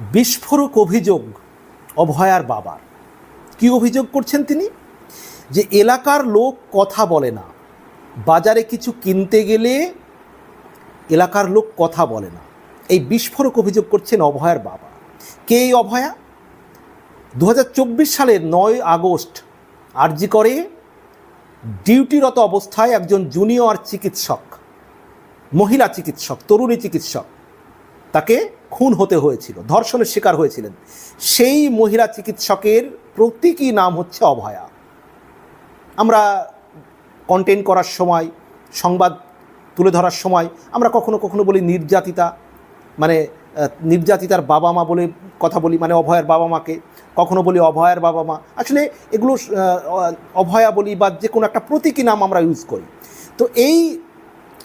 বিস্ফোরক অভিযোগ অভয়ার বাবার। কি অভিযোগ করছেন তিনি? যে এলাকার লোক কথা বলে না। বাজারে কিছু কিনতে গেলে এলাকার লোক কথা বলে না। এই বিস্ফোরক অভিযোগ করছেন অভয়ার বাবা। কে এই অভয়া? দু হাজার চব্বিশ সালের নয় আগস্ট আরজি করে ডিউটিরত অবস্থায় একজন জুনিয়র চিকিৎসক, মহিলা চিকিৎসক, তরুণী চিকিৎসক। তাকে খুন হতে হয়েছিল, ধর্ষণের শিকার হয়েছিলেন। সেই মহিলা চিকিৎসকের প্রতীকী নাম হচ্ছে অভয়া। আমরা কন্টেন্ট করার সময়, সংবাদ তুলে ধরার সময় আমরা কখনো কখনো বলি নির্যাতিতা মানে নির্যাতিতার বাবা মা বলে কথা বলি মানে অভয়ের বাবা মাকে কখনো বলি অভয়ের বাবা মা আসলে এগুলো অভয়া বলি বা যে কোনো একটা প্রতীকী নাম আমরা ইউজ করি। তো এই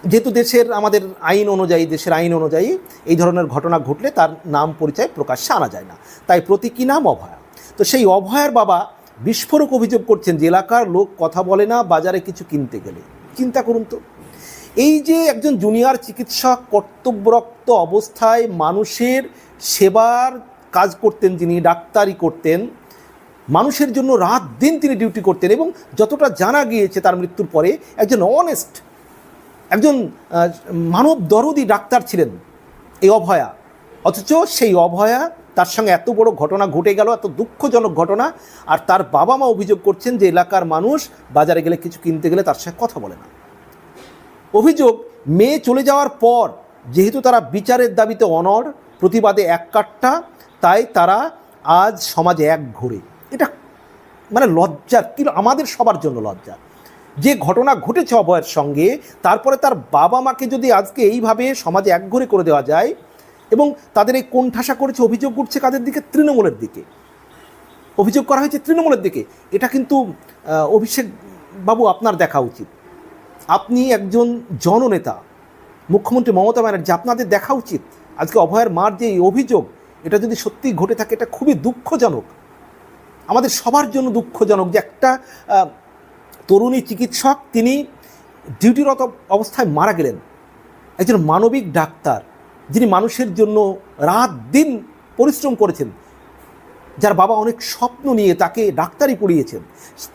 যেহেতু দেশের আমাদের আইন অনুযায়ী, দেশের আইন অনুযায়ী এই ধরনের ঘটনা ঘটলে তার নাম পরিচয় প্রকাশ্যে আনা যায় না। তাই প্রতীকী নাম অভয়া। তো সেই অভয়ার বাবা বিস্ফোরক অভিযোগ করছেন যে এলাকার লোক কথা বলে না, বাজারে কিছু কিনতে গেলে। চিন্তা করুন তো। এই যে একজন জুনিয়র চিকিৎসক কর্তব্যরক্ত অবস্থায় মানুষের সেবার কাজ করতেন যিনি, ডাক্তারি করতেন, মানুষের জন্য রাত দিন তিনি ডিউটি করতেন এবং যতটা জানা গিয়েছে তার মৃত্যুর পরে একজন অনেস্ট একজন মানব দরদি ডাক্তার ছিলেন এই অভয়া। অথচ সেই অভয়া, তার সঙ্গে এত বড় ঘটনা ঘটে গেল, এত দুঃখজনক ঘটনা, আর তার বাবা মা অভিযোগ করছেন যে এলাকার মানুষ বাজারে গেলে কিছু কিনতে গেলে তার সঙ্গে কথা বলে না। অভিযোগ, মেয়ে চলে যাওয়ার পর, যেহেতু তারা বিচারের দাবিতে অনড়, প্রতিবাদে এক কাট্টা তাই তারা আজ সমাজে এক ঘুরে। এটা মানে লজ্জার, কি আমাদের সবার জন্য লজ্জা? যে ঘটনা ঘটেছে অভয়ের সঙ্গে, তারপরে তার বাবা মাকে যদি আজকে এইভাবে সমাজে একঘরে করে দেওয়া যায় এবং তাদের এই কোণঠাসা করেছে, অভিযোগ উঠছে কাদের দিকে? তৃণমূলের দিকে। অভিযোগ করা হয়েছে তৃণমূলের দিকে। এটা কিন্তু অভিষেক বাবু, আপনার দেখা উচিত। আপনি একজন জননেতা, মুখ্যমন্ত্রী মমতা ব্যানার্জি, আপনাদের দেখা উচিত। আজকে অভয়ের মার যে এই অভিযোগ, এটা যদি সত্যি ঘটে থাকে, এটা খুবই দুঃখজনক। আমাদের সবার জন্য দুঃখজনক যে একটা তরুণী চিকিৎসক, তিনি ডিউটিরত অবস্থায় মারা গেলেন। একজন মানবিক ডাক্তার, যিনি মানুষের জন্য রাত দিন পরিশ্রম করেছেন, যার বাবা অনেক স্বপ্ন নিয়ে তাকে ডাক্তারি পড়িয়েছেন।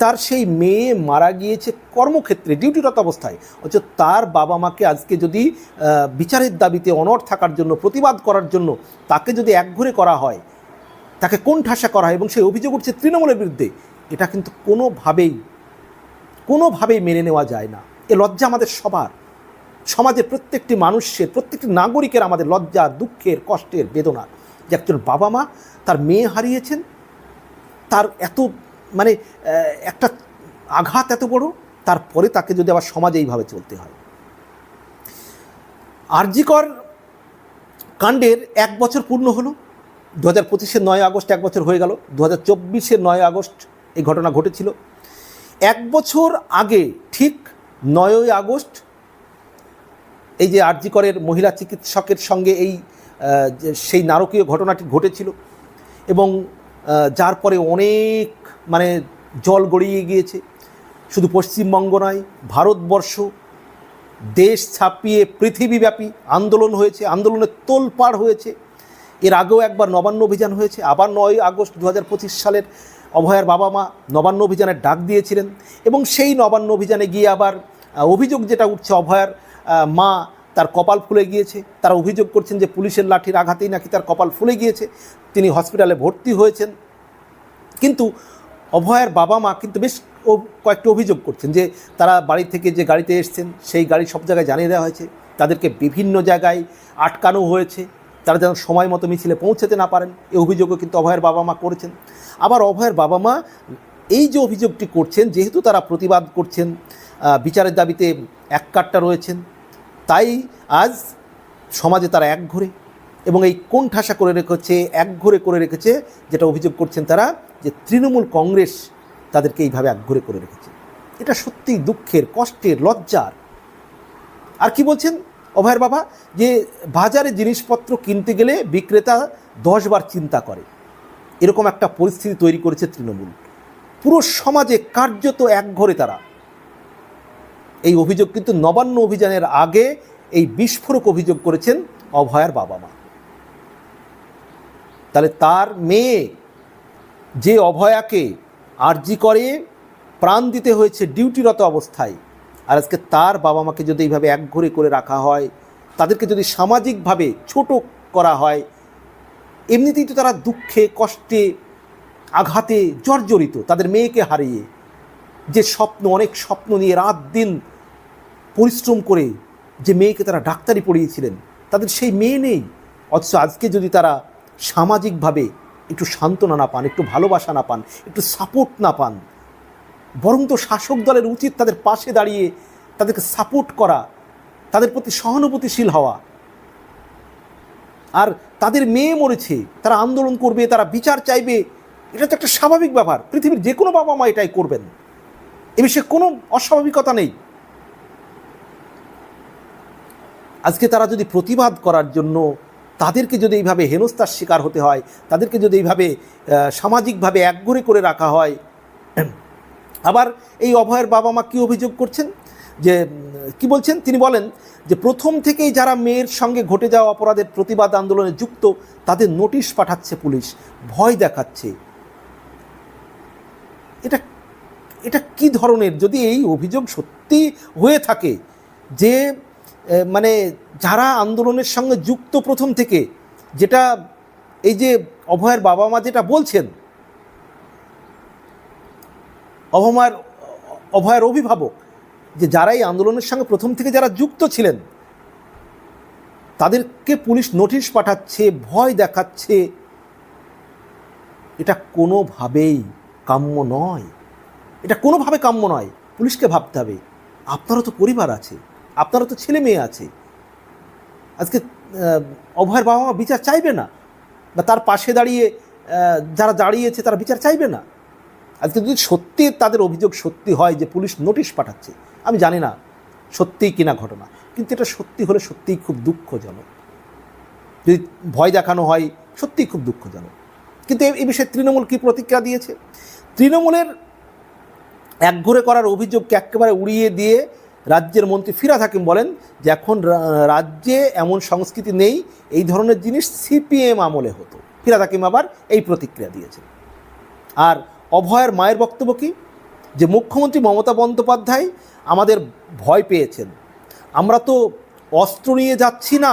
তার সেই মেয়ে মারা গিয়েছে কর্মক্ষেত্রে, ডিউটিরত অবস্থায়। অথচ তার বাবা মাকে আজকে যদি বিচারের দাবিতে অনড় থাকার জন্য, প্রতিবাদ করার জন্য তাকে যদি একঘরে করা হয়, তাকে কোন ঠাসা করা হয় এবং সেই অভিযোগ উঠছে তৃণমূলের বিরুদ্ধে, এটা কিন্তু কোনোভাবেই কোনোভাবেই মেনে নেওয়া যায় না। এ লজ্জা আমাদের সবার। সমাজের প্রত্যেকটি মানুষের, প্রত্যেকটি নাগরিকের আমাদের লজ্জা, দুঃখের, কষ্টের বেদনা। যে একজন বাবা মা তার মেয়ে হারিয়েছেন, তার এত মানে একটা আঘাত এত বড়, তারপরে তাকে যদি আবার সমাজে এইভাবে চলতে হয়। আরজিকর কাণ্ডের এক বছর পূর্ণ হলো। দু হাজার পঁচিশের নয় আগস্ট এক বছর হয়ে গেল। দু হাজার চব্বিশের নয় আগস্ট এই ঘটনা ঘটেছিল। এক বছর আগে, ঠিক নয়ই আগস্ট, এই যে আরজিকরের মহিলা চিকিৎসকের সঙ্গে এই সেই নারকীয় ঘটনাটি ঘটেছিল এবং যার পরে অনেক মানে জল গড়িয়ে গিয়েছে। শুধু পশ্চিমবঙ্গ নয়, ভারতবর্ষ, দেশ ছাপিয়ে পৃথিবীব্যাপী আন্দোলন হয়েছে, আন্দোলনের তোলপাড় হয়েছে। এর আগেও একবার নবান্ন অভিযান হয়েছে, আবার নয় আগস্ট দু হাজার পঁচিশ সালের অভয়ার বাবা মা নবান্ন অভিযানের ডাক দিয়েছিলেন এবং সেই নবান্ন অভিযানে গিয়ে আবার অভিযোগ যেটা উঠছে অভয়ার মা তার কপাল ফুলে গিয়েছে। তারা অভিযোগ করছেন যে পুলিশের লাঠির আঘাতেই নাকি তার কপাল ফুলে গিয়েছে। তিনি হসপিটালে ভর্তি হয়েছেন। কিন্তু অভয়ের বাবা মা কিন্তু বেশ ও, কয়েকটি অভিযোগ করছেন যে তারা বাড়ি থেকে যে গাড়িতে এসছেন, সেই গাড়ি সব জায়গায় জানিয়ে দেওয়া হয়েছে। তাদেরকে বিভিন্ন জায়গায় আটকানো হয়েছে। তারা যেন সময় মতো মিছিলে পৌঁছাতে না পারেন। এই অভিযোগও কিন্তু অভয়ের বাবা মা করেছেন। আবার অভয়ের বাবা মা এই যে অভিযোগটি করছেন, যেহেতু তারা প্রতিবাদ করছেন বিচারের দাবিতে এক কাট্টা রয়েছেন, তাই আজ সমাজে তারা এক ঘরে এবং এই কোন ঠাসা করে রেখেছে, এক ঘরে করে রেখেছে যেটা অভিযোগ করছেন তারা যে তৃণমূল কংগ্রেস তাদেরকে এইভাবে একঘরে করে রেখেছে। এটা সত্যিই দুঃখের, কষ্টের, লজ্জার। আর কি বলছেন? অভয়ের বাবা, যে বাজারে জিনিসপত্র কিনতে গেলে বিক্রেতা দশবার চিন্তা করে। এরকম একটা পরিস্থিতি তৈরি করেছে তৃণমূল। পুরো সমাজে কার্যত একঘরে তারা। এই অভিযোগ কিন্তু নবান্ন অভিযানের আগে এই বিস্ফোরক অভিযোগ করেছেন অভয়ার বাবা মা। তাহলে তার মেয়ে যে অভয়াকে আর্জি করে, প্রাণ দিতে হয়েছে ডিউটিরত অবস্থায় আর আজকে তার বাবা মাকে যদি এইভাবে একঘরে করে রাখা হয়, তাদেরকে যদি সামাজিকভাবে ছোট করা হয়, এমনিতেই তো তারা দুঃখে, কষ্টে, আঘাতে জর্জরিত। তাদের মেয়েকে হারিয়ে যে স্বপ্ন, অনেক স্বপ্ন নিয়ে রাত দিন পরিশ্রম করে যে মেয়েকে তারা ডাক্তারি পড়িয়েছিলেন, তাদের সেই মেয়ে নেই। অথচ আজকে যদি তারা সামাজিকভাবে একটু সান্ত্বনা না পান, একটু ভালোবাসা না পান, একটু সাপোর্ট না পান বরং তো শাসক দলের উচিত তাদের পাশে দাঁড়িয়ে তাদেরকে সাপোর্ট করা, তাদের প্রতি সহানুভূতিশীল হওয়া। আর তাদের মেয়ে মরেছে, তারা আন্দোলন করবে, তারা বিচার চাইবে, এটা তো একটা স্বাভাবিক ব্যাপার। পৃথিবীর যে কোনো বাবা মা এটাই করবেন। এ বিষয়ে কোনো অস্বাভাবিকতা নেই। আজকে তারা যদি প্রতিবাদ করার জন্য তাদেরকে যদি এইভাবে হেনস্থার শিকার হতে হয়, তাদেরকে যদি এইভাবে সামাজিকভাবে একঘরে করে রাখা হয় আবার এই অভয়ের বাবা মা কী অভিযোগ করছেন? যে, কি বলছেন? তিনি বলেন যে, প্রথম থেকেই যারা মেয়ের সঙ্গে ঘটে যাওয়া অপরাধের প্রতিবাদ আন্দোলনে যুক্ত, তাদের নোটিশ পাঠাচ্ছে পুলিশ। ভয় দেখাচ্ছে। এটা এটা কি ধরনের? যদি এই অভিযোগ সত্যি হয়ে থাকে যে মানে যারা আন্দোলনের সঙ্গে যুক্ত প্রথম থেকে, যেটা এই যে অভয়ের বাবা মা যেটা বলছেন অভমার অভয়ের অভিভাবক, যে যারা এই আন্দোলনের সঙ্গে প্রথম থেকে যারা যুক্ত ছিলেন, তাদেরকে পুলিশ নোটিশ পাঠাচ্ছে, ভয় দেখাচ্ছে, এটা কোনোভাবেই কাম্য নয়। এটা কোনোভাবে কাম্য নয়। পুলিশকে ভাবতে হবে, আপনারও তো পরিবার আছে, আপনারও তো ছেলে মেয়ে আছে। আজকে অভয়ের বাবা মা বিচার চাইবে না, বা তার পাশে দাঁড়িয়ে যারা দাঁড়িয়েছে তারা বিচার চাইবে না। আজকে যদি সত্যি তাদের অভিযোগ সত্যি হয় যে পুলিশ নোটিশ পাঠাচ্ছে, আমি জানি না সত্যিই কিনা ঘটনা, কিন্তু এটা সত্যি হলে সত্যিই খুব দুঃখজনক। যদি ভয় দেখানো হয়, সত্যিই খুব দুঃখজনক। কিন্তু এই- বিষয়ে তৃণমূল কী প্রতিক্রিয়া দিয়েছে? তৃণমূলের একঘরে করার অভিযোগকে একেবারে উড়িয়ে দিয়ে রাজ্যের মন্ত্রী ফিরাদ হাকিম বলেন যে এখন রাজ্যে এমন সংস্কৃতি নেই, এই ধরনের জিনিস সিপিএম আমলে হতো। ফিরাদ হাকিম আবার এই প্রতিক্রিয়া দিয়েছেন। আর অভয়ের মায়ের বক্তব্য কী? যে মুখ্যমন্ত্রী মমতা বন্দ্যোপাধ্যায় আমাদের ভয় পেয়েছেন। আমরা তো অস্ত্র নিয়ে যাচ্ছি না,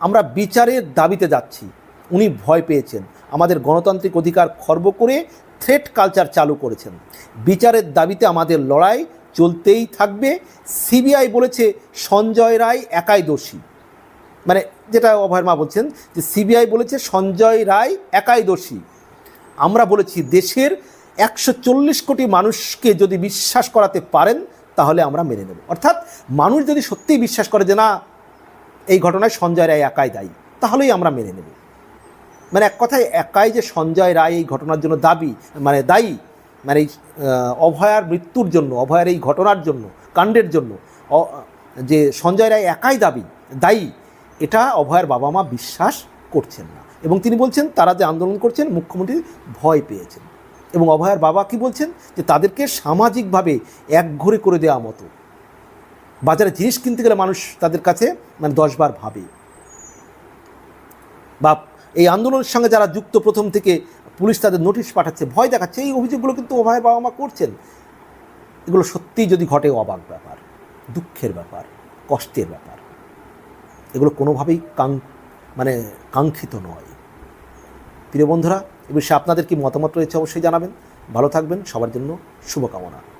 আমরা বিচারের দাবিতে যাচ্ছি। উনি ভয় পেয়েছেন। আমাদের গণতান্ত্রিক অধিকার খর্ব করে থ্রেট কালচার চালু করেছেন। বিচারের দাবিতে আমাদের লড়াই চলতেই থাকবে। সিবিআই বলেছে সঞ্জয় রায় একাই দোষী। মানে যেটা অভয়ের মা বলছেন, যে সিবিআই বলেছে সঞ্জয় রায় একাই দোষী। আমরা বলেছি দেশের একশো চল্লিশ কোটি মানুষকে যদি বিশ্বাস করাতে পারেন, তাহলে আমরা মেনে নেব। অর্থাৎ মানুষ যদি সত্যিই বিশ্বাস করে যে না, এই ঘটনায় সঞ্জয় রায় একাই দায়ী, তাহলেই আমরা মেনে নেব। মানে এক কথায় একাই যে সঞ্জয় রায় এই ঘটনার জন্য দাবি মানে দায়ী মানে এই অভয়ার মৃত্যুর জন্য, অভয়ার এই ঘটনার জন্য, কাণ্ডের জন্য যে সঞ্জয় রায় একাই দাবি, দায়ী, এটা অভয়ার বাবা মা বিশ্বাস করছেন না। এবং তিনি বলছেন, তারা যে আন্দোলন করছেন, মুখ্যমন্ত্রী ভয় পেয়েছেন। এবং অভয়ার বাবা কি বলছেন? যে তাদেরকে সামাজিকভাবে একঘরে করে দেওয়া মতো। বাজারে জিনিস কিনতে গেলে মানুষ তাদের কাছে মানে দশবার ভাবে। বা এই আন্দোলনের সঙ্গে যারা যুক্ত প্রথম থেকে পুলিশ তাদের নোটিশ পাঠাচ্ছে, ভয় দেখাচ্ছে, এই অভিযোগগুলো কিন্তু অভয়ের বাবা মা করছেন। এগুলো সত্যিই যদি ঘটে, অবাক ব্যাপার, দুঃখের ব্যাপার, কষ্টের ব্যাপার। এগুলো কোনোভাবেই কাং মানে কাঙ্ক্ষিত নয়। প্রিয় বন্ধুরা এ বিষয়ে আপনাদের কি মতামত রয়েছে অবশ্যই জানাবেন। ভালো থাকবেন সবার জন্য শুভকামনা।